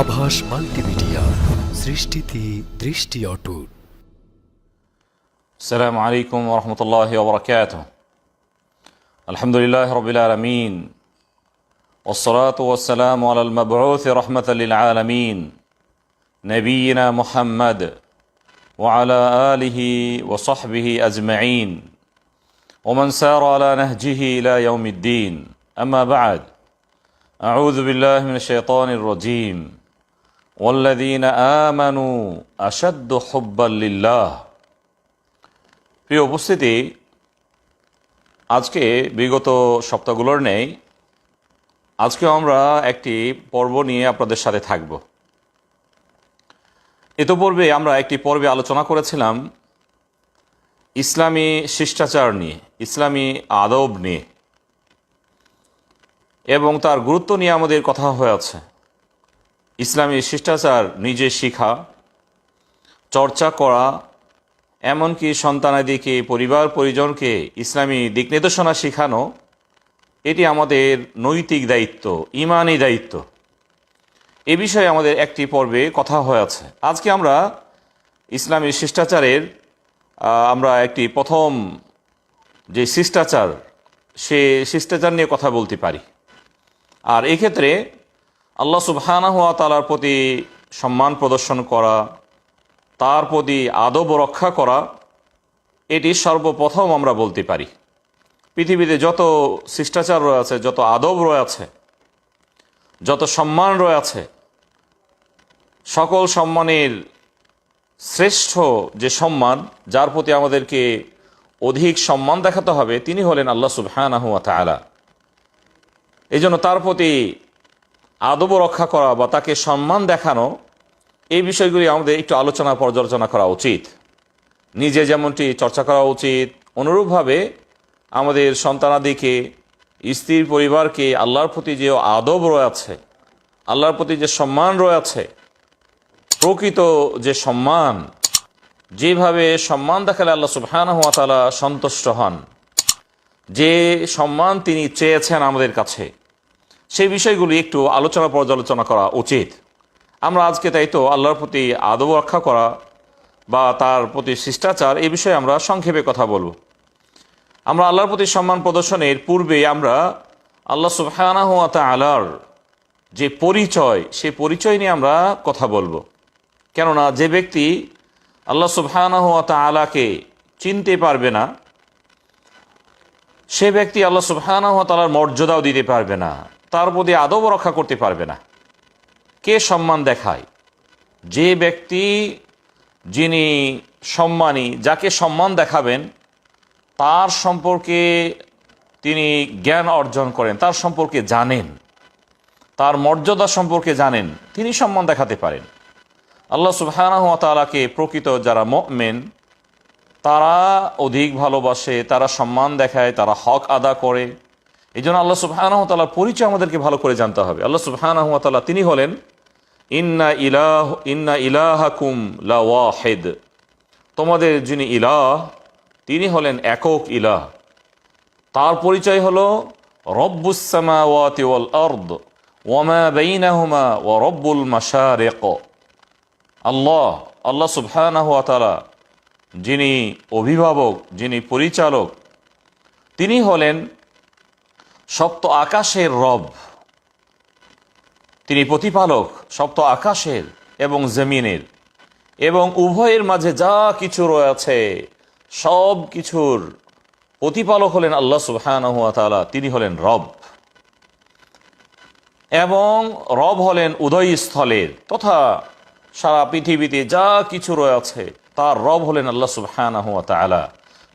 আভাস মাল্টিমিডিয়া সৃষ্টিতে দৃষ্টি অটুট السلام عليكم ورحمة الله وبركاته الحمد لله رب العالمين والصلاة والسلام على المبعوث رحمة للعالمين نبينا محمد وعلى آله وصحبه أجمعين ومن سار على نهجه إلى يوم الدين أما بعد أعوذ بالله من الشيطان الرجيم আমানু হব্বাল্লিল্লাহ প্রিয় উপস্থিতি, আজকে বিগত সপ্তাহগুলোর নেই আজকে আমরা একটি পর্ব নিয়ে আপনাদের সাথে থাকব। পর্বে আমরা একটি পর্বে আলোচনা করেছিলাম ইসলামী শিষ্টাচার নিয়ে, ইসলামী আদব নিয়ে, এবং তার গুরুত্ব নিয়ে আমাদের কথা হয়ে আছে। ইসলামী শিষ্টাচার নিজে শিখা, চর্চা করা, এমনকি সন্তানাদিকে, পরিবার পরিজনকে ইসলামী দিক নির্দেশনা শেখানো, এটি আমাদের নৈতিক দায়িত্ব, ইমানি দায়িত্ব। এ বিষয়ে আমাদের একটি পর্বে কথা হয়েছে আজকে আমরা ইসলামী শিষ্টাচারের আমরা একটি প্রথম যে শিষ্টাচার, সে শিষ্টাচার নিয়ে কথা বলতে পারি। আর এক্ষেত্রে আল্লাহ সুবহানাহ ওয়া তাআলার প্রতি সম্মান প্রদর্শন করা, তার প্রতি আদব রক্ষা করা, এটি সর্বপ্রথম আমরা বলতে পারি। পৃথিবীতে যত শিষ্টাচার রয়েছে, যত আদব রয়েছে, যত সম্মান রয়েছে, সকল সম্মানের শ্রেষ্ঠ যে সম্মান, যার প্রতি আমাদেরকে অধিক সম্মান দেখাতে হবে, তিনি হলেন আল্লাহ সুবহানাহু ওয়া তাআলা। এই জন্য তার প্রতি আদব রক্ষা করা বা তাকে সম্মান দেখানো, এই বিষয়গুলি আমাদের একটু আলোচনা, পর্যালোচনা করা উচিত। নিজে যেমনটি চর্চা করা উচিত, অনুরূপভাবে আমাদের সন্তানাদিকে স্ত্রীর পরিবারকে আল্লাহর প্রতি যে আদব রয়েছে, আল্লাহর প্রতি যে সম্মান রয়েছে, প্রকৃত যে সম্মান, যেভাবে সম্মান দেখালে আল্লাহ সুবহানাহু ওয়া তাআলা সন্তুষ্ট হন, যে সম্মান তিনি চেয়েছেন আমাদের কাছে সেই বিষয়গুলি একটু আলোচনা পর্যালোচনা করা উচিত। আমরা আজকে তাই তো আল্লাহর প্রতি আদব রক্ষা করা বা তার প্রতি শিষ্টাচার এই বিষয়ে আমরা সংক্ষেপে কথা বলব। আমরা আল্লাহর প্রতি সম্মান প্রদর্শনের পূর্বে আমরা আল্লাহ সুবহানাহু ওয়া তাআলার যে পরিচয় সেই পরিচয় নিয়ে আমরা কথা বলব। কেননা যে ব্যক্তি আল্লাহ সুবহানাহু ওয়া তাআলাকে চিনতে পারবে না, সে ব্যক্তি আল্লাহ সুবহানাহু ওয়া তাআলার মর্যাদাও দিতে পারবে না। তার প্রতি আদব রক্ষা করতে পারবে না। কে সম্মান দেখায়? যে ব্যক্তি যিনি সম্মানী, যাকে সম্মান দেখাবেন, তার সম্পর্কে তিনি জ্ঞান অর্জন করেন, তার সম্পর্কে জানেন, তার মর্যাদা সম্পর্কে জানেন, তিনি সম্মান দেখাতে পারেন। আল্লাহ সুবহানাহু ওয়া তাআলাকে প্রকৃত যারা মেন তারা অধিক ভালোবাসে, তারা সম্মান দেখায়, তারা হক আদা করে। এই জন্য আল্লাহ সুবহানাহু ওয়া পরিচয় আমাদেরকে ভালো করে জানতে হবে। আল্লাহ সুবহানাহু ওয়া তিনি হলেন, ইন্না ইলাহ, ইন্না ইলাহাকুম লা ওয়াহিদ তোমাদের যিনি ইলাহ, তিনি হলেন একক ইলাহ। তার পরিচয় হলো, রব্বুস সামাওয়াতি ওয়াল আরদ ওয়ামা বাইনাহুমা, ওয়া রব্বুল মাশারিক। আল্লাহ আল্লাহ সুবহানাহু ওয়া যিনি অভিভাবক, যিনি পরিচালক, তিনি হলেন সপ্ত আকাশের রব। তিনি প্রতিপালক সপ্ত আকাশের এবং জমিনের, এবং উভয়ের মাঝে যা কিছু রয়েছে, সব কিছুর প্রতিপালক হলেন আল্লাহ সুবহানাহু ওয়া তিনি হলেন রব। এবং রব হলেন উদয়স্থলের তথা সারা পৃথিবীতে যা কিছু রয়েছে, তার রব হলেন আল্লাহ সুবহানাহু ওয়া তাআলা।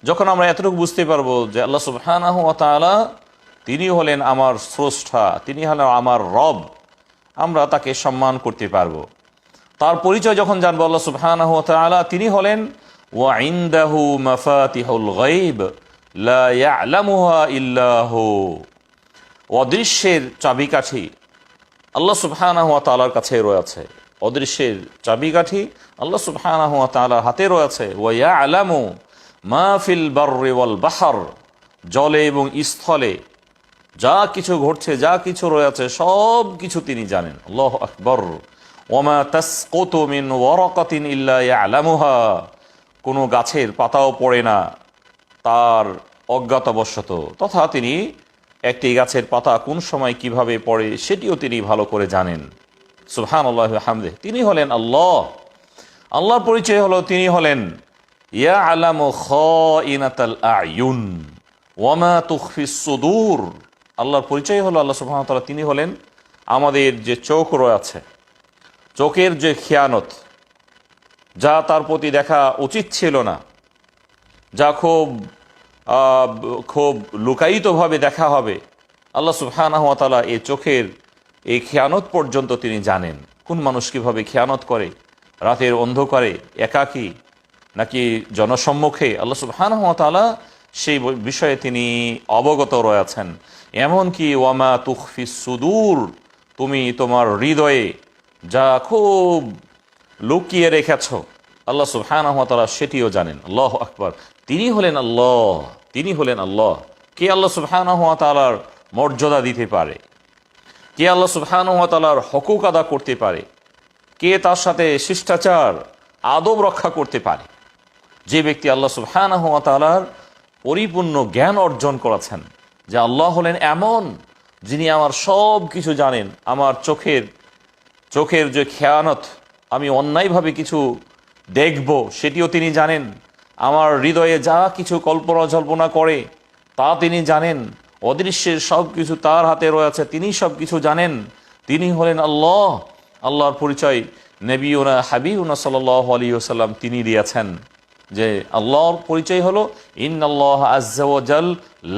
যখন আমরা এতটুকু বুঝতে পারব যে আল্লাহ সুবহানাহু ওয়া তাআলা তিনি হলেন আমার স্রষ্টা, তিনি হলেন আমার রব, আমরা তাকে সম্মান করতে পারব। তার পরিচয় যখন জানব আল্লাহ সুবহানাহু তিনি হলেন, ওয়া ইনদাহু মাফাতিহুল গায়ব, লা ইল্লাহু অদৃশ্যের চাবিকাঠি আল্লাহ সুবহানাহু ওয়া কাছে রয়েছে। অদৃশ্যের চাবিকাঠি আল্লাহ সুবহানাহু ওয়া হাতে রয়েছে। ওয়া ইয়ালামু মা ফিল বাররি ওয়াল বাহর, জলে এবং স্থলে যা কিছু ঘটছে, যা কিছু রয়েছে, সব কিছু তিনি জানেন। আল্লাহ আকবর। ওমা তাসকোতো মিন ওয়ারাকাতিন ইল্লা ইয়ালামুহা। কোনো গাছের পাতাও পড়ে না, তার অজ্ঞাতবশত। তথা তিনি একটি গাছের পাতা কোন সময় কীভাবে পড়ে, সেটিও তিনি ভালো করে জানেন। সুহান আল্লাহ হামদে তিনি হলেন আল্লাহ। আল্লাহর পরিচয় হলো তিনি হলেন ইয়া আলামু খাইনাতাল আয়ুন। ওয়ামা তুখফিস সুদূর। আল্লাহর পরিচয় হলো, আল্লাহ ওয়া তিনি হলেন আমাদের যে চোখ রয়েছে, চোখের যে খেয়ানত, যা তার প্রতি দেখা উচিত ছিল না, যা খুব খুব লুকায়িতভাবে দেখা হবে, আল্লাহ সুবহানাহু ওয়া তাআলা এই চোখের এই খেয়ানত পর্যন্ত তিনি জানেন। কোন মানুষ কীভাবে খেয়ানত করে? রাতের অন্ধকারে একাকী নাকি জনসম্মুখে? আল্লাহ সুবহানাহু ওয়া সেই বিষয়ে তিনি অবগত রয়েছেন। এমনকি ওয়ামা তুখফি সুদূর, তুমি তোমার হৃদয়ে যা খুব লুকিয়ে রেখেছ, আল্লাহ ওয়া তাআলা সেটিও জানেন। আল্লাহ আকবর। তিনি হলেন আল্লাহ, তিনি হলেন আল্লাহ। কে আল্লাহ সুবহানাহু ওয়া তাআলার মর্যাদা দিতে পারে? কে আল্লাহ সুবহানাহু ওয়া তাআলার হকুক আদা করতে পারে? কে তার সাথে শিষ্টাচার, আদব রক্ষা করতে পারে? যে ব্যক্তি আল্লাহ সুবহানাহু ওয়া তাআলার পরিপূর্ণ জ্ঞান অর্জন করেছেন যে আল্লাহ হলেন এমন যিনি আমার সব কিছু জানেন, আমার চোখের চোখের যে খেয়ানত, আমি অন্যায়ভাবে কিছু দেখব, সেটিও তিনি জানেন। আমার হৃদয়ে যা কিছু কল্পনা জল্পনা করে, তা তিনি জানেন। অদৃশ্যের সব কিছু তার হাতে রয়েছে, তিনি সব কিছু জানেন। তিনি হলেন আল্লাহ। আল্লাহর পরিচয় নবীনা হাবিউনা সাল্লাহ আলী সাল্লাম তিনি দিয়েছেন। যে আল্লাহর পরিচয় হলো ইন আল্লাহ আজ্জাওয়াজাল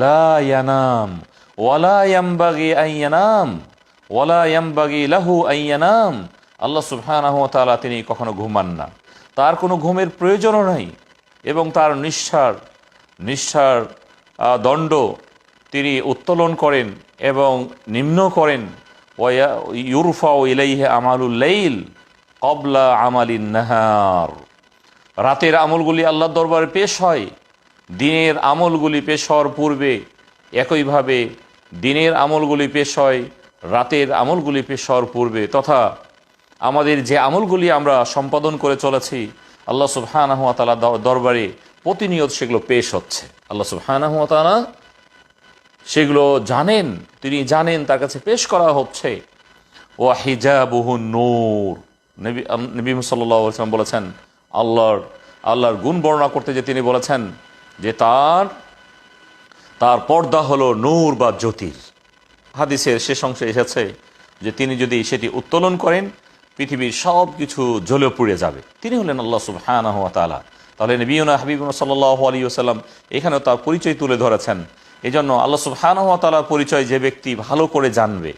লা ইয়ানাম ওয়ালা ইয়ামবাগি আইয়ানাম ওয়ালা লাহু আল্লাহ সুবহানাহু তাআলা তিনি কখনো ঘুমান না। তার কোনো ঘুমের প্রয়োজনও নাই এবং তার নিঃসার নিঃসার দণ্ড তিনি উত্তোলন করেন এবং নিম্ন করেন ইউরফা ইলাইহি আমালুল লাইল কবলা আমালিন নাহার। রাতের আমলগুলি আল্লাহর দরবারে পেশ হয়, দিনের আমলগুলি পেশ হওয়ার পূর্বে একইভাবে দিনের আমলগুলি পেশ হয়, রাতের আমলগুলি পেশ হওয়ার পূর্বে। তথা আমাদের যে আমলগুলি আমরা সম্পাদন করে চলেছি, আল্লাহ সুবহানাহু ওয়া তাআলা দরবারে প্রতিনিয়ত সেগুলো পেশ হচ্ছে। আল্লাহ সুবহানাহু ওয়া তাআলা সেগুলো জানেন, তিনি জানেন তার কাছে পেশ করা হচ্ছে। ও হিজাবুহু নূর। নবী নবী ওয়াসাল্লাম বলেছেন আল্লাহর আল্লাহর গুণ বর্ণনা করতে যে তিনি বলেছেন যে তার তার পর্দা হলো নূর বা জ্যোতির। হাদিসের শেষ অংশে এসেছে যে তিনি যদি সেটি উত্তোলন করেন, পৃথিবীর সব কিছু জ্বলে পুড়ে যাবে। তিনি হলেন আল্লাহ সুবহানাহু ওয়া তাআলা। তাহলে নবীনা হাবিবুনা সাল্লাল্লাহু আলাইহি ওয়াসাল্লাম এখানেও তার পরিচয় তুলে ধরেছেন। এই জন্য আল্লাহ সুবহানাহু ওয়া তাআলার পরিচয় যে ব্যক্তি ভালো করে জানবে,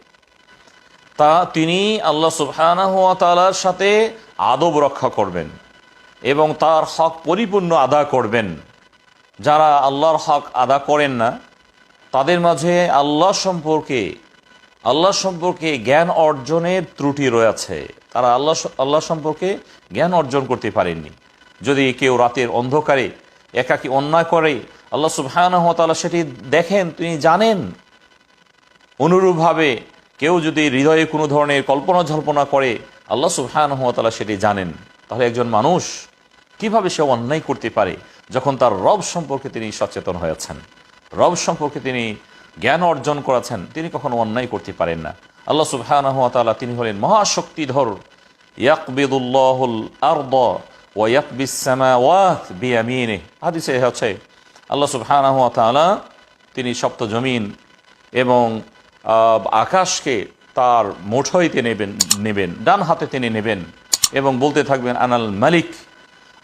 তা তিনি আল্লাহ সুবহানাহু ওয়া তাআলার সাথে আদব রক্ষা করবেন। এবং তার হক পরিপূর্ণ আদা করবেন। যারা আল্লাহর হক আদা করেন না, তাদের মাঝে আল্লাহ সম্পর্কে আল্লাহ সম্পর্কে জ্ঞান অর্জনের ত্রুটি রয়েছে। তারা আল্লাহ আল্লাহ সম্পর্কে জ্ঞান অর্জন করতে পারেননি। যদি কেউ রাতের অন্ধকারে একাকী অন্যায় করে, আল্লাহ সুবহানাহু ওয়া তাআলা সেটি দেখেন, তিনি জানেন। অনুরূপভাবে কেউ যদি হৃদয়ে কোনো ধরনের কল্পনা জল্পনা করে, আল্লাহ সুবহানাহু ওয়া তাআলা সেটি জানেন। তাহলে একজন মানুষ কীভাবে সে অন্যায় করতে পারে যখন তার রব সম্পর্কে তিনি সচেতন হয়েছেন? রব সম্পর্কে তিনি জ্ঞান অর্জন করেছেন, তিনি কখনো অন্যায় করতে পারেন না। আল্লাহ সুবহানাহু ওয়া তিনি হলেন মহাশক্তিধর। ইয়াকবিদুল্লাহুল আরদ হাদিসে হচ্ছে, আল্লাহ সুবহানাহু ওয়া তাআলা তিনি সপ্ত জমিন এবং আকাশকে তার মুঠোইতে নেবেন নেবেন ডান হাতে তিনি নেবেন। এবং বলতে থাকবেন, আনাল মালিক,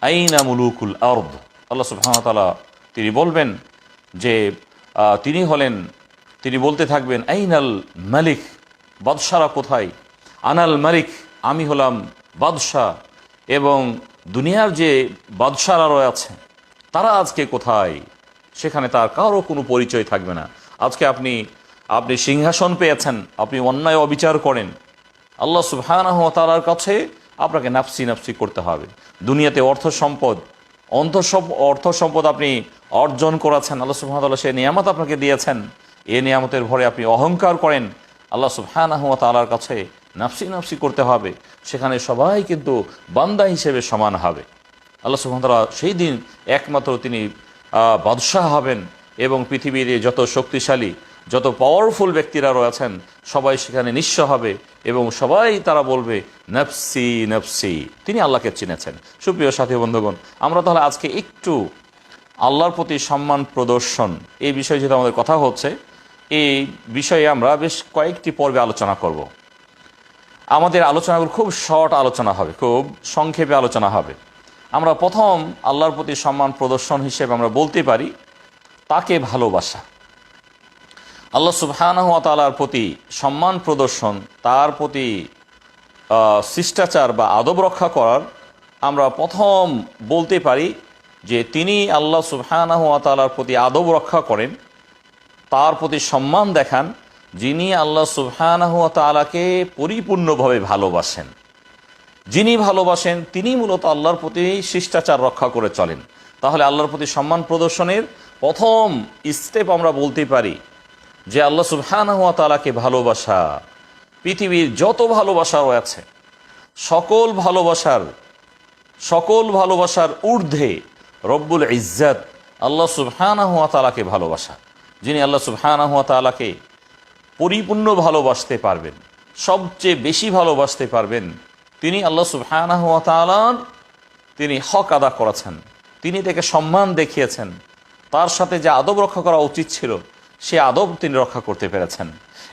আইনা মুলুকুল আর্দ? আল্লাহ সুবহানাহু তিনি বলবেন যে তিনি হলেন, তিনি বলতে থাকবেন, আইনাল মালিক, বাদশারা কোথায়? আনাল মালিক, আমি হলাম বাদশাহ এবং দুনিয়ার যে বাদশারা রয়েছে তারা আজকে কোথায়? সেখানে তার কারও কোনো পরিচয় থাকবে না। আজকে আপনি আপনি সিংহাসন পেয়েছেন, আপনি অন্যায় অবিচার করেন। আল্লাহ সুবহানাহু ওয়া কাছে আপনাকে নাফসি নাফসি করতে হবে। দুনিয়াতে অর্থ সম্পদ সম- অর্থ সম্পদ আপনি অর্জন করেছেন। আল্লাহ তাআলা সে নিয়ামত আপনাকে দিয়েছেন। এ নিয়ামতের ভরে আপনি অহংকার করেন। আল্লাহ সুবহানাহু ওয়া তাআলার কাছে নাফসি নাফসি করতে হবে। সেখানে সবাই কিন্তু বান্দা হিসেবে সমান হবে। আল্লাহ সুহামতাল্লাহ সেই দিন একমাত্র তিনি বাদশাহ হবেন এবং পৃথিবীর যত শক্তিশালী যত পাওয়ারফুল ব্যক্তিরা রয়েছেন, সবাই সেখানে নিঃস্ব হবে এবং সবাই তারা বলবে, নফসি নফসি। তিনি আল্লাহকে চিনেছেন। সুপ্রিয় সাথী বন্ধুগণ, আমরা তাহলে আজকে একটু আল্লাহর প্রতি সম্মান প্রদর্শন, এই বিষয়ে যেহেতু আমাদের কথা হচ্ছে, এই বিষয়ে আমরা বেশ কয়েকটি পর্বে আলোচনা করব। আমাদের আলোচনাগুলো খুব শর্ট আলোচনা হবে, খুব সংক্ষেপে আলোচনা হবে। আমরা প্রথম আল্লাহর প্রতি সম্মান প্রদর্শন হিসেবে আমরা বলতে পারি, তাকে ভালোবাসা। আল্লাহ সুবহানাহু ওয়া প্রতি সম্মান প্রদর্শন, তার প্রতি শিষ্টাচার বা আদব রক্ষা করার আমরা প্রথম বলতে পারি যে তিনি আল্লাহ সুবহানাহু ওয়া প্রতি আদব রক্ষা করেন, তার প্রতি সম্মান দেখান, যিনি আল্লাহ সুবহানাহু ওয়া পরিপূর্ণভাবে ভালোবাসেন। যিনি ভালোবাসেন, তিনি মূলত আল্লাহর প্রতি শিষ্টাচার রক্ষা করে চলেন। তাহলে আল্লাহর প্রতি সম্মান প্রদর্শনের প্রথম স্টেপ আমরা বলতে পারি যে আল্লাহ সুবহানাহু ওয়া তাআলাকে ভালোবাসা, পৃথিবীর যত ভালোবাসা আছে, সকল ভালোবাসার সকল ভালোবাসার ঊর্ধ্বে রব্বুল ইজ্জাত আল্লাহ সুবহানাহু ওয়া তাআলাকে ভালোবাসা, যিনি আল্লাহ সুবহানাহু ওয়া তাআলাকে পরিপূর্ণ ভালোবাসতে পারবেন, সবচেয়ে বেশি ভালোবাসতে পারবেন, তিনি আল্লাহ সুবহানাহু ওয়া তাআলার, তিনি হক আদা করেছেন, তিনি তাকে সম্মান দেখিয়েছেন, তার সাথে যে আদব রক্ষা করা উচিত ছিল সে আদব তিনি রক্ষা করতে পেরেছেন।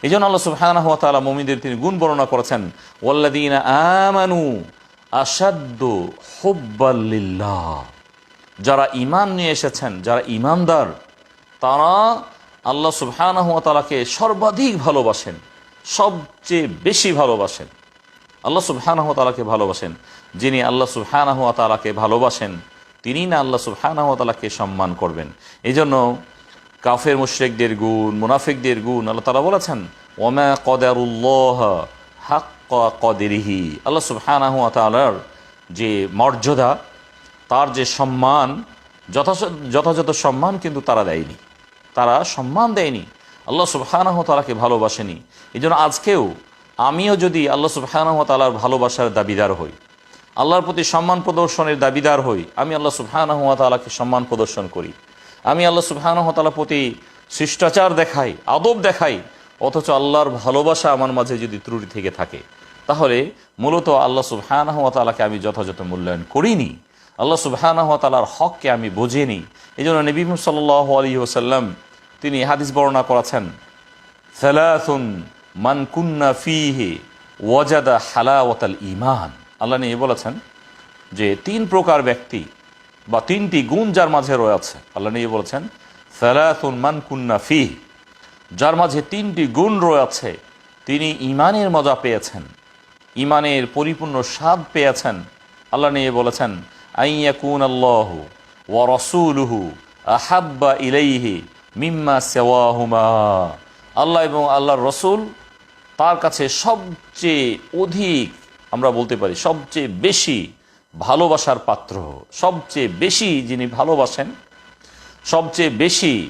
এই জন্য আল্লাহ সুবহানাহু ওয়া তাআলা মুমিনদের তিনি গুণ বর্ণনা করেছেন, ওয়াল্লাযীনা আমানু আশাদ্দু হুব্বাল্লিল্লাহ যারা ইমান নিয়ে এসেছেন, যারা ইমানদার তারা আল্লাহ সুবহানাহু ওয়া তাআলাকে সর্বাধিক ভালোবাসেন, সবচেয়ে বেশি ভালোবাসেন। আল্লাহ সুবহানাহু ওয়া তাআলাকে ভালোবাসেন। যিনি আল্লাহ সুবহানাহু ওয়া তাআলাকে ভালোবাসেন তিনি না আল্লাহ সুবহানাহু ওয়া তাআলাকে সম্মান করবেন। এই জন্য কাফের, মুশরিকদের গুণ, মুনাফিকদের গুণ, আল্লাহ তাআলা বলেছেন ওমা কদারুল্লাহ হাক্কা কদরিহি। আল্লাহ সুবহানাহু ওয়া তাআলার যে মর্যাদা, তার যে সম্মান যথাযথ যথাযথ সম্মান কিন্তু তারা দেয়নি। তারা সম্মান দেয়নি। আল্লাহ সুবহানাহ তালাকে ভালোবাসেনি। এই জন্য আজকেও আমিও যদি আল্লাহ সুবহানাহ তালার ভালোবাসার দাবিদার হই, আল্লাহর প্রতি সম্মান প্রদর্শনের দাবিদার হই, আমি আল্লাহ সুবহানাহ তালাকে সম্মান প্রদর্শন করি। আমি আল্লাহ সুবহানাহ তালার প্রতি শিষ্টাচার দেখাই, আদব দেখাই, অথচ আল্লাহর ভালোবাসা আমার মাঝে যদি ত্রুটি থেকে থাকে, তাহলে মূলত আল্লাহ সুবহানাহ তালাকে আমি যথাযথ মূল্যায়ন করিনি। আল্লাহ সুবহানাহ তালার হককে আমি বুঝিনি। এই জন্য নবী সাল্লাহ আলী ওসাল্লাম তিনি হাদিস বর্ণনা করেছেন, সালাসুন মান কুন্না ফিহে ওয়াজাদা হালাওয়াতাল ইমান আল্লাহ নিয়ে বলেছেন যে, তিন প্রকার ব্যক্তি বা তিনটি গুণ যার মাঝে রয়েছে আল্লাহ নিয়ে বলেছেন, সালাসুন মান কুন্না ফিহ যার মাঝে তিনটি গুণ রয়েছে তিনি ইমানের মজা পেয়েছেন ইমানের পরিপূর্ণ স্বাদ পেয়েছেন। আল্লাহ নিয়ে বলেছেন আইয়াকুন আল্লাহ ওয়া রসুলুহু আহাব্বা ইলাইহি মিম্মা সেওয়াহুমা আল্লাহ এবং আল্লাহর রসুল তার কাছে সবচেয়ে অধিক, আমরা বলতে পারি, সবচেয়ে বেশি ভালোবাসার পাত্র, সবচেয়ে বেশি যিনি ভালোবাসেন, সবচেয়ে বেশি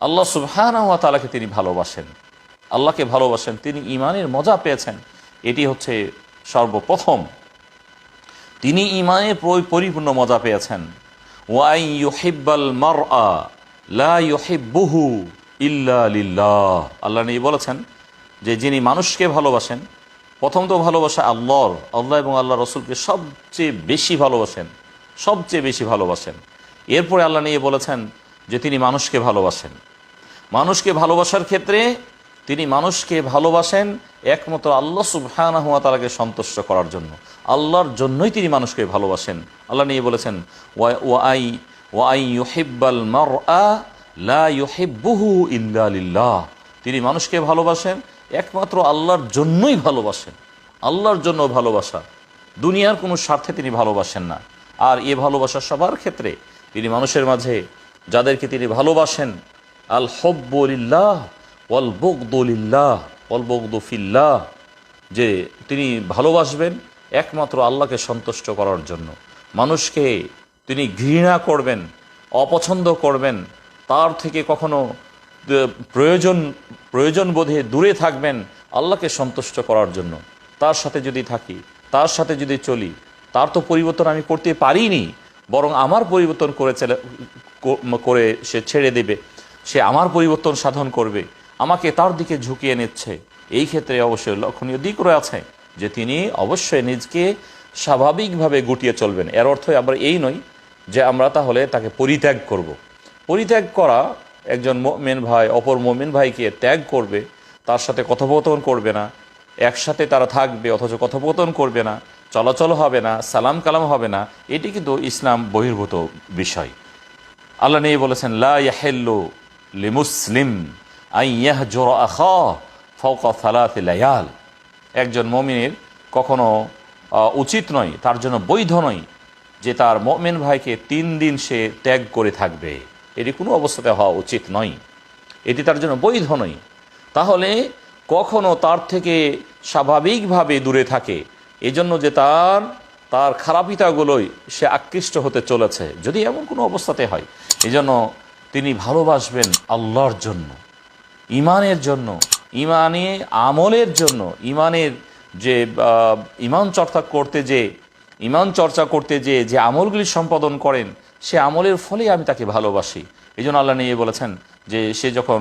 আল্লাহ সুবহানাহু ওয়া তিনি ভালোবাসেন। আল্লাহকে ভালোবাসেন, তিনি ইমানের মজা পেয়েছেন। এটি হচ্ছে সর্বপ্রথম। তিনি ইমানের পরিপূর্ণ মজা পেয়েছেন। ওয়াই ইউহিব্বাল মারআ লা ইল্লা আল্লাহ নিয়ে বলেছেন যে, যিনি মানুষকে ভালোবাসেন প্রথম তো ভালোবাসা আল্লাহর। আল্লাহ এবং আল্লাহ রসুলকে সবচেয়ে বেশি ভালোবাসেন। সবচেয়ে বেশি ভালোবাসেন। এরপরে আল্লাহ নিয়ে বলেছেন যে তিনি মানুষকে ভালোবাসেন। মানুষকে ভালোবাসার ক্ষেত্রে তিনি মানুষকে ভালোবাসেন একমাত্র আল্লাহ সুবহানাহু হুয়া তালাকে সন্তুষ্ট করার জন্য। আল্লাহর জন্যই তিনি মানুষকে ভালোবাসেন। আল্লাহ নিয়ে বলেছেন, ওয়া- ওয়াই ওয়াই ইউহিব্বাল মারআ লা ইউহিব্বুহু ইল্লা তিনি মানুষকে ভালোবাসেন একমাত্র আল্লাহর জন্যই ভালোবাসেন। আল্লাহর জন্য ভালোবাসা। দুনিয়ার কোনো স্বার্থে তিনি ভালোবাসেন না। আর এ ভালোবাসা সবার ক্ষেত্রে। তিনি মানুষের মাঝে যাদেরকে তিনি ভালোবাসেন আল হব্বলিল্লাহ ওয়াল বগদলিল্লাহ ওয়াল বগদফিল্লাহ যে তিনি ভালোবাসবেন একমাত্র আল্লাহকে সন্তুষ্ট করার জন্য। মানুষকে তিনি ঘৃণা করবেন, অপছন্দ করবেন, তার থেকে কখনো প্রয়োজন প্রয়োজন বোধে দূরে থাকবেন আল্লাহকে সন্তুষ্ট করার জন্য। তার সাথে যদি থাকি, তার সাথে যদি চলি, তার তো পরিবর্তন আমি করতে পারিনি, বরং আমার পরিবর্তন করে করে সে ছেড়ে দেবে, সে আমার পরিবর্তন সাধন করবে, আমাকে তার দিকে ঝুঁকিয়ে নিচ্ছে। এই ক্ষেত্রে অবশ্যই লক্ষণীয় দিক রয়েছে যে তিনি অবশ্যই নিজকে স্বাভাবিকভাবে গুটিয়ে চলবেন। এর অর্থ আবার এই নয় যে আমরা তাহলে তাকে পরিত্যাগ করব। পরিত্যাগ করা একজন মেন ভাই, অপর মোমেন ভাইকে ত্যাগ করবে, তার সাথে কথোপকথন করবে না, একসাথে তারা থাকবে, অথচ কথোপকথন করবে না, চলাচল হবে না, সালাম কালাম হবে না, এটি কিন্তু ইসলাম বহির্ভূত বিষয়। আল্লাহ নিয়ে বলেছেন, লা লি মুসলিম আই ইয়াহজুর আখা ফাওকা সালাতি লায়াল। একজন মমিনের কখনো উচিত নয়, তার জন্য বৈধ নয় যে তার মমিন ভাইকে তিন দিন সে ত্যাগ করে থাকবে। এটি কোনো অবস্থাতে হওয়া উচিত নয়। এটি তার জন্য বৈধ নয়। তাহলে কখনো তার থেকে স্বাভাবিকভাবে দূরে থাকে। এজন্য যে তার তার খারাপিতাগুলোই সে আকৃষ্ট হতে চলেছে। যদি এমন কোনো অবস্থাতে হয়, এজন্য তিনি ভালোবাসবেন আল্লাহর জন্য ইমানের জন্য ইমানে আমলের জন্য ইমানের যে ইমান চর্চা করতে যে ইমান চর্চা করতে যে যে আমলগুলি সম্পাদন করেন সে আমলের ফলে আমি তাকে ভালোবাসি। এই জন্য আল্লাহ নিয়ে বলেছেন যে সে যখন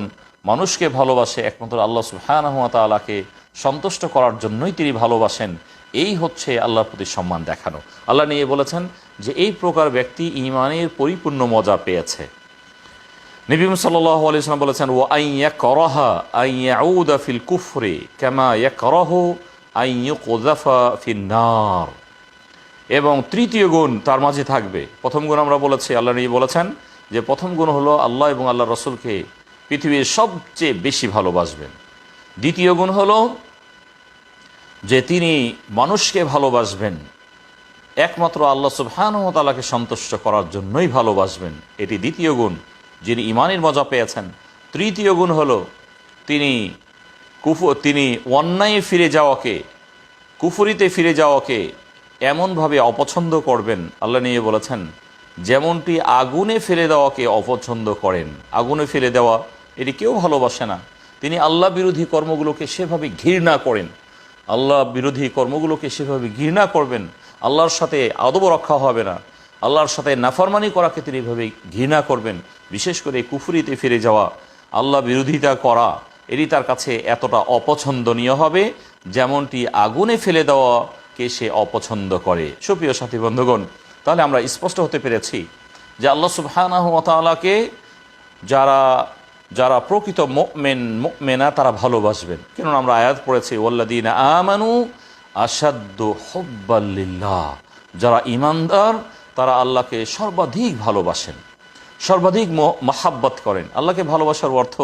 মানুষকে ভালোবাসে, একমাত্র আল্লাহ সুহানাহুয়া তালাকে সন্তুষ্ট করার জন্যই তিনি ভালোবাসেন, এই হচ্ছে আল্লাহর প্রতি সম্মান দেখানো। আল্লাহ নিয়ে বলেছেন যে এই প্রকার ব্যক্তি ইমানের পরিপূর্ণ মজা পেয়েছে। নবী সাল্লাহ আলিয়াল্লাম বলেছেন ও আইয়া করহা আইয়া ফিল কুফরে, কেমা ইয়া করহ আইয়ু কোজাফা ফিন্নার এবং তৃতীয় গুণ তার মাঝে থাকবে। প্রথম গুণ আমরা বলেছি, আল্লাহ নবী বলেছেন যে প্রথম গুণ হলো আল্লাহ এবং আল্লাহ রসুলকে পৃথিবীর সবচেয়ে বেশি ভালোবাসবেন। দ্বিতীয় গুণ হলো যে তিনি মানুষকে ভালোবাসবেন, একমাত্র আল্লাহ সুবহানাহু ওয়া সন্তুষ্ট করার জন্যই ভালোবাসবেন। এটি দ্বিতীয় গুণ যিনি ইমানের মজা পেয়েছেন। তৃতীয় গুণ হলো তিনি কুফু, তিনি অন্যায় ফিরে যাওয়াকে, কুফুরিতে ফিরে যাওয়াকে এমনভাবে অপছন্দ করবেন, আল্লাহ নিয়ে বলেছেন, যেমনটি আগুনে ফেলে দেওয়াকে অপছন্দ করেন। আগুনে ফেলে দেওয়া, এটি কেউ ভালোবাসে না। তিনি আল্লাহ বিরোধী কর্মগুলোকে সেভাবে ঘৃণা করেন। আল্লাহ বিরোধী কর্মগুলোকে সেভাবে ঘৃণা করবেন। আল্লাহর সাথে আদব রক্ষা হবে না। আল্লাহর সাথে নাফরমানি করাকে তিনি এভাবে ঘৃণা করবেন। বিশেষ করে কুফুরিতে ফিরে যাওয়া, আল্লাহ বিরোধিতা করা, এটি তার কাছে এতটা অপছন্দনীয় হবে, যেমনটি আগুনে ফেলে দেওয়াকে সে অপছন্দ করে? সুপ্রিয় সাথী বন্ধুগণ, তাহলে আমরা স্পষ্ট হতে পেরেছি যে আল্লাহ সুবহানাহু ওয়া তাআলাকে যারা যারা প্রকৃত মেন মেনা তারা ভালোবাসবেন। কেন আমরা আয়াত পড়েছি ওল্লাদিন আমানু আসাদ্দ হব্বাল্লিল্লাহ যারা ইমানদার তারা আল্লাহকে সর্বাধিক ভালোবাসেন, সর্বাধিক মাহাব্বত করেন। আল্লাহকে ভালোবাসার অর্থ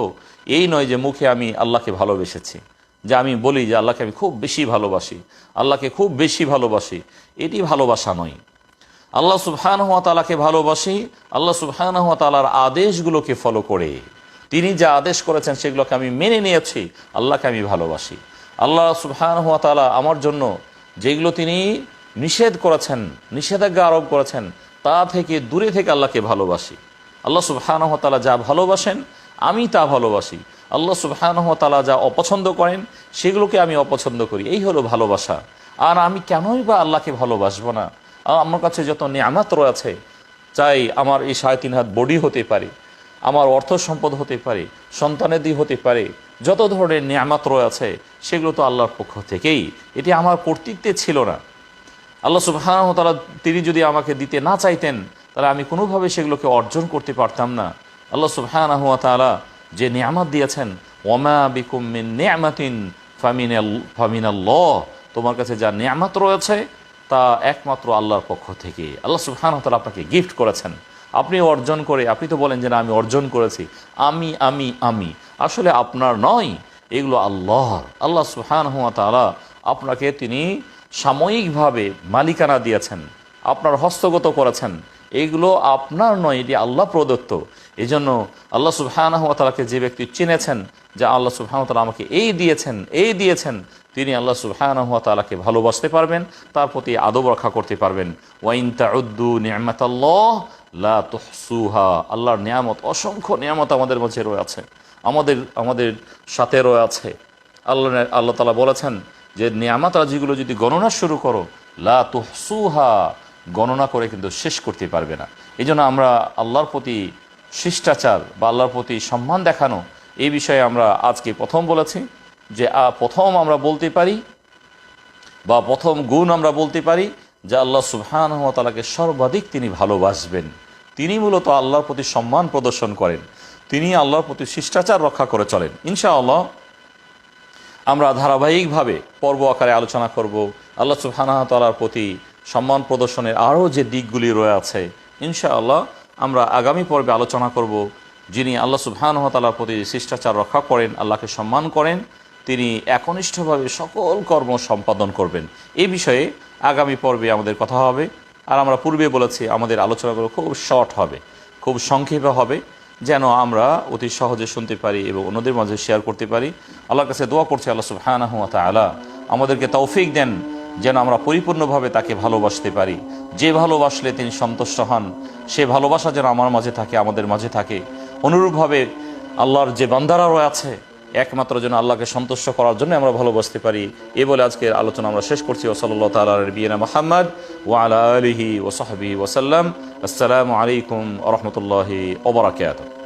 এই নয় যে মুখে আমি আল্লাহকে ভালোবেসেছি। যে আমি বলি যে আল্লাহকে আমি খুব বেশি ভালোবাসি, আল্লাহকে খুব বেশি ভালোবাসি, এটি ভালোবাসা নয়। আল্লাহ সুবহান হাত তালাকে ভালোবাসি, আল্লাহ সুবহান হাত তালার আদেশগুলোকে ফলো করে। তিনি যা আদেশ করেছেন সেগুলোকে আমি মেনে নিয়েছি, আল্লাহকে আমি ভালোবাসি। আল্লাহ সুবহান হাত তালা আমার জন্য যেগুলো তিনি নিষেধ করেছেন, নিষেধাজ্ঞা আরোপ করেছেন, তা থেকে দূরে থেকে আল্লাহকে ভালোবাসি। আল্লাহ সুবহান হাত তালা যা ভালোবাসেন, আমি তা ভালোবাসি। আল্লাহ সুবহান তালা যা অপছন্দ করেন, সেগুলোকে আমি অপছন্দ করি। এই হলো ভালোবাসা। আর আমি কেনই বা আল্লাহকে ভালোবাসবো না? আমার কাছে যত নিয়ামাত রয়েছে, চাই আমার এই সাড়ে তিন হাত বডি হতে পারে, আমার অর্থ সম্পদ হতে পারে সন্তানেদি হতে পারে, যত ধরনের নিয়ামাত রয়েছে, সেগুলো তো আল্লাহর পক্ষ থেকেই। এটি আমার কর্তৃত্বে ছিল না। আল্লাহ সুবহানাহু ওয়া তাআলা তিনি যদি আমাকে দিতে না চাইতেন, তাহলে আমি কোনোভাবে সেগুলোকে অর্জন করতে পারতাম না। আল্লাহ সুবহানাহু ওয়া তাআলা যে নিয়ামত দিয়েছেন, ওমা বিকুম মিন নিয়ামাতিন ফামিনাল, ফামিনাল্লাহ। তোমার কাছে যা নিয়ামত রয়েছে, তা একমাত্র আল্লাহর পক্ষ থেকে। আল্লাহ ওয়া তাআলা আপনাকে গিফট করেছেন। আপনি অর্জন করে, আপনি তো বলেন যে না, আমি অর্জন করেছি। আমি আমি আমি। আসলে আপনার নয়, এগুলো আল্লাহর। আল্লাহ সুবহানাহু ওয়া তাআলা আপনাকে তিনি সাময়িকভাবে মালিকানা দিয়েছেন। আপনার হস্তগত করেছেন। এইগুলো আপনার নয়, এটি আল্লাহ প্রদত্ত। এই জন্য আল্লাহ সুবহানাহু ওয়া যে ব্যক্তি চিনেছেন, যে আল্লাহ সুবহানাহু ওয়া আমাকে এই দিয়েছেন এই দিয়েছেন, তিনি আল্লাহ সুবহানাহু ওয়া তাআলাকে ভালোবাসতে পারবেন, তার প্রতি আদব রক্ষা করতে পারবেন। ওয়াইন তাউদ্দু নি'মাতাল্লাহ লা আল্লাহর নিয়ামত, অসংখ্য নিয়ামত আমাদের মাঝে রয়েছে। আমাদের আমাদের সাথে রয়েছে। আল্লাহ আল্লাহ তালা বলেছেন যে, নিয়ামত রাজিগুলো যদি গণনা শুরু করো, লা তুহসুহা গণনা করে কিন্তু শেষ করতে পারবে না। এই আমরা আল্লাহর প্রতি শিষ্টাচার বা আল্লাহর প্রতি সম্মান দেখানো এই বিষয়ে আমরা আজকে প্রথম বলেছি যে প্রথম আমরা বলতে পারি বা প্রথম গুণ আমরা বলতে পারি যে আল্লাহ সুবহান তালাকে সর্বাধিক তিনি ভালোবাসবেন। তিনি মূলত আল্লাহর প্রতি সম্মান প্রদর্শন করেন। তিনি আল্লাহর প্রতি শিষ্টাচার রক্ষা করে চলেন। ইনশাআল্লাহ আমরা ধারাবাহিকভাবে পর্ব আকারে আলোচনা করব। আল্লাহ সুবহানাহ তালার প্রতি সম্মান প্রদর্শনের আরও যে দিকগুলি রয়ে রয়েছে ইনশাআল্লাহ আমরা আগামী পর্বে আলোচনা করব যিনি আল্লাহ সুবহানাহ তালার প্রতি শিষ্টাচার রক্ষা করেন, আল্লাহকে সম্মান করেন, তিনি একনিষ্ঠভাবে সকল কর্ম সম্পাদন করবেন। এই বিষয়ে আগামী পর্বে আমাদের কথা হবে। আর আমরা পূর্বে বলেছি, আমাদের আলোচনাগুলো খুব শর্ট হবে, খুব সংক্ষেপে হবে, যেন আমরা অতি সহজে শুনতে পারি এবং অন্যদের মাঝে শেয়ার করতে পারি। আল্লাহর কাছে দোয়া করছি আল্লাহ সুবহানাহু তাআলা আমাদেরকে তৌফিক দেন। যেন আমরা পরিপূর্ণভাবে তাকে ভালোবাসতে পারি। যে ভালোবাসলে তিনি সন্তুষ্ট হন, সে ভালোবাসা যেন আমার মাঝে থাকে, আমাদের মাঝে থাকে। অনুরূপভাবে আল্লাহর যে বান্দারা রয়েছে একমাত্র যেন আল্লাহকে সন্তুষ্ট করার জন্য আমরা ভালোবাসতে পারি। এ বলে আজকের আলোচনা আমরা শেষ করছি। ওসল্লা তালা বিনা মোহাম্মদ ও আলা আলহি ওসহাবি ওসাল্লাম আসসালামু আলাইকুম রহমতুল্লাহি ওবরাকাত